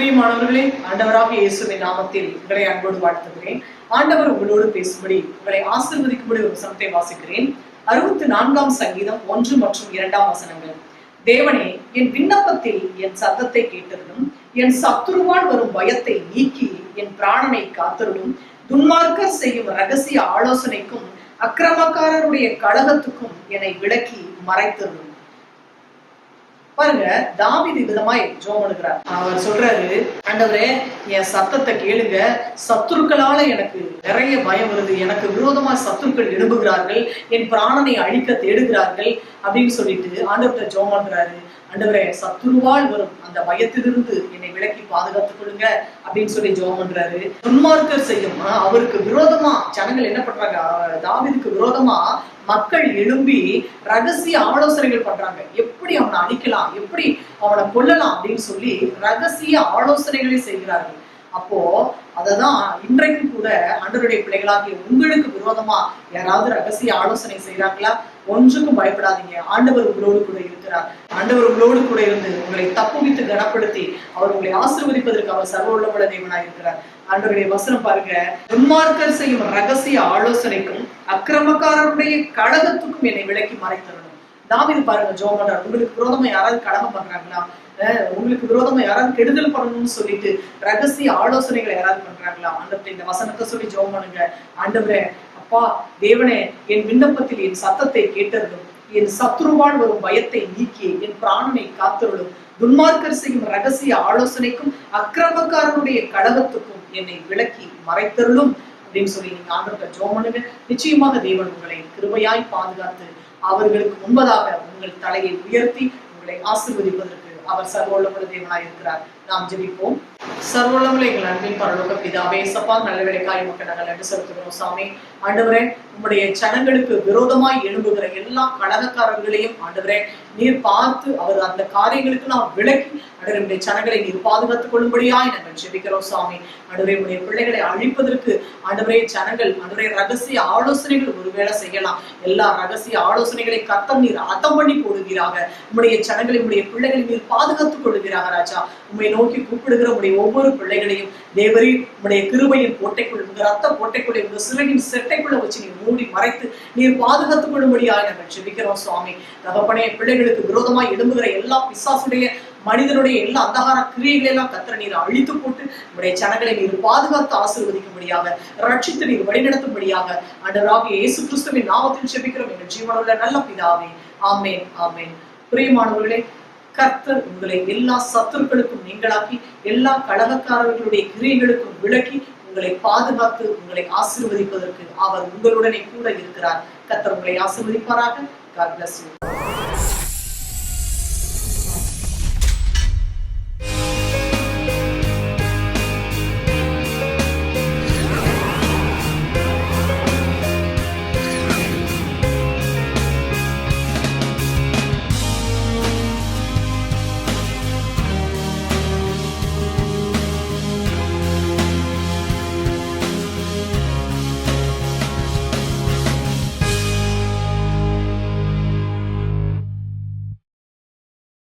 பிரியமானவர்களே ஆண்டவராக இயேசுவின் நாமத்தில் உங்களை அன்போடு வாழ்த்துகிறேன். ஆண்டவர் உங்களோடு பேசும்படி உங்களை ஆசிர்வதிக்கும்படி ஒரு வசனத்தை வாசிக்கிறேன். அறுபத்தி நான்காம் சங்கீதம் ஒன்று மற்றும் இரண்டாம் வசனங்கள். தேவனே என் விண்ணப்பத்தில் என் சத்தத்தை கேட்டருளும். என் சத்துருவால் வரும் பயத்தை நீக்கி என் பிராணனை காத்தருடும் துன்மார்க்கர் செய்யும் ரகசிய ஆலோசனைக்கும் அக்கிரமக்காரருடைய கழகத்துக்கும் என்னை விளக்கி மறைத்தருடும் பாருங்க தாவிது விதமாய் ஜோம் பண்ணுகிறார் அவர் சொல்றாரு ஆண்டவரே என் சத்தத்தை கேளுங்க. சத்துருக்களால எனக்கு நிறைய பயம் வருது. எனக்கு விரோதமா சத்துருக்கள் எழும்புகிறார்கள். என் பிராணனை அழிக்க தேடுகிறார்கள். அப்படின்னு சொல்லிட்டு ஆண்டவர்கிட்ட ஜோம் பண்றாரு. ஆண்டவரே சத்துருவால் வரும். அந்த பயத்திலிருந்து என்னை விலக்கி பாதுகாத்துக் கொள்ளுங்க. அப்படின்னு சொல்லி ஜோம் பண்றாரு. துன்மார்க்கர் செய்யும். அவருக்கு விரோதமா ஜனங்கள் என்ன பண்றாங்க? தாவிதுக்கு விரோதமா மக்கள் எழும்பி ரகசிய ஆலோசனைகள் பண்றாங்க. எப்படி அவனை அழிக்கலாம்? எப்படி அவனை கொல்லலாம் அப்படின்னு சொல்லி ரகசிய ஆலோசனைகளை செய்கிறார்கள். அப்போ அததான் இன்றைக்கு கூட ஆண்டவருடைய பிள்ளைகளாகிய உங்களுக்கு விரோதமா யாராவது ரகசிய ஆலோசனை செய்யறாங்களா ஒன்றுக்கும் பயப்படாதீங்க. ஆண்டவர் உங்களோடு கூட இருக்கிறார். ஆண்டவர் உங்களோடு கூட இருந்து உங்களை தப்புவித்து கனப்படுத்தி அவர் உங்களை ஆசிர்வதிப்பதற்கு அவர் சர்வ உள்ளமுள்ள தேவனாக இருக்கிறார். ஆண்டவருடைய வசனம் பாருங்க. துன்மார்க்கர் செய்யும் ரகசிய ஆலோசனைக்கும் அக்கிரமக்காரருடைய கழகத்துக்கும் என்னை விலக்கி மறைத்தரணும் தாவிது பாருங்க ஜோமனார் உங்களுக்கு விரோதமா யாராவது கடமை பண்றாங்களா? அஹ் உங்களுக்கு விரோதமா யாராவது கெடுதல் பண்ணணும்னு சொல்லிட்டு ரகசிய ஆலோசனைகளை யாராவது பண்றாங்களா? ஆண்டவரை இந்த வசனத்தை சொல்லி ஜோம் பண்ணுங்க. ஆண்டவரே அப்பா தேவனே என் விண்ணப்பத்தில் என் சத்தத்தை கேட்டதும் என் சத்ருவால் வரும் பயத்தை நீக்கி என் பிராணனை காத்தருளும். துன்மார்க்கர் செய்யும் ரகசிய ஆலோசனைக்கும் அக்கிரமக்காரனுடைய கழகத்துக்கும் என்னை விளக்கி மறைத்தருளும். அப்படின்னு சொல்லி நீங்க ஆண்டவர்கிட்ட ஜோமனுங்க நிச்சயமாக தேவன் உங்களை கிருபையாய் பாதுகாத்து அவர்களுக்கு முன்பதாக உங்கள் தலையை உயர்த்தி உங்களை ஆசிர்வதிப்பதற்கு அவர் சர்வோல்லமுள்ள தேவனாய் இருக்கிறார். நாம் ஜெபிப்போம். சர்வோள்ளமுள்ள எங்கள் அன்பின் பரலோக பிதாவே சப்பா நல்ல வேலைக்காய் மக்கள் நாங்கள் நன்றி செலுத்துகிறோம் சாமி. ஆண்டவரே உங்களுடைய ஜனங்களுக்கு விரோதமாய் எழும்புகிற எல்லா கழகக்காரர்களையும் ஆண்டவரே நீர் பார்த்து அவர் அந்த காரியங்களுக்கு நாம் விளக்கி ஆண்டவரே உடைய நீர் பாதுகாத்துக் கொள்ளும்படியாய் நாங்கள் ஜெபிக்கிறோம் சாமி. ஆண்டவரே உடைய பிள்ளைகளை அழிப்பதற்கு ஆண்டவரே ஜனங்கள் ஆண்டவரே ரகசிய ஆலோசனைகள் ஒருவேளை செய்யலாம். எல்லா ரகசிய ஆலோசனைகளை கத்தம் நீர் அத்தம் பண்ணி போடுவீராக உங்களுடைய ஜனங்களை உங்களுடைய பிள்ளைகளை நீர் பாதுகாத்துக் கொள்ளுவீராக ராஜா. உண்மை நோக்கி கூப்பிடுகிற உடைய ஒவ்வொரு பிள்ளைகளையும் தேவரே உடைய கிருபையின் கோட்டைக்குள் உங்க ரத்த கோட்டைக்குள்ளே உங்க சிறையின் செட்டைக்குள்ள வச்சு நீ மூடி மறைத்து நீர் பாதுகாத்துக் கொள்ளும்படியாக நாங்கள் செபிக்கிறோம் சுவாமி. தகப்பனே பிள்ளைகளுக்கு விரோதமாய் எழும்புகிற எல்லா பிசாசுடைய மனிதனுடைய எல்லா அந்தகார கிரியைகளை எல்லாம் கத்திர நீர் அழித்து போட்டு உடைய ஜனங்களை நீர் பாதுகாத்து ஆசீர்வதிக்கும்படியாக ரட்சித்து நீர் வழிநடத்தும்படியாக ஆண்டவராகிய இயேசு கிறிஸ்துவின் நாமத்தில் செபிக்கிறோம் எங்கள் ஜீவனுள்ள நல்ல பிதாவே. ஆமேன் ஆமேன். பிரியமானவர்களே கர்த்தர் உங்களை எல்லா சத்துருக்களுக்கும் நீங்களாக்கி எல்லா கழகக்காரர்களுடைய கிரியைகளுக்கும் விளக்கி உங்களை பாதுகாத்து உங்களை ஆசீர்வதிப்பதற்கு அவர் உங்களுடனே கூட இருக்கிறார் கர்த்தர் உங்களை ஆசிர்வதிப்பாராக God bless you.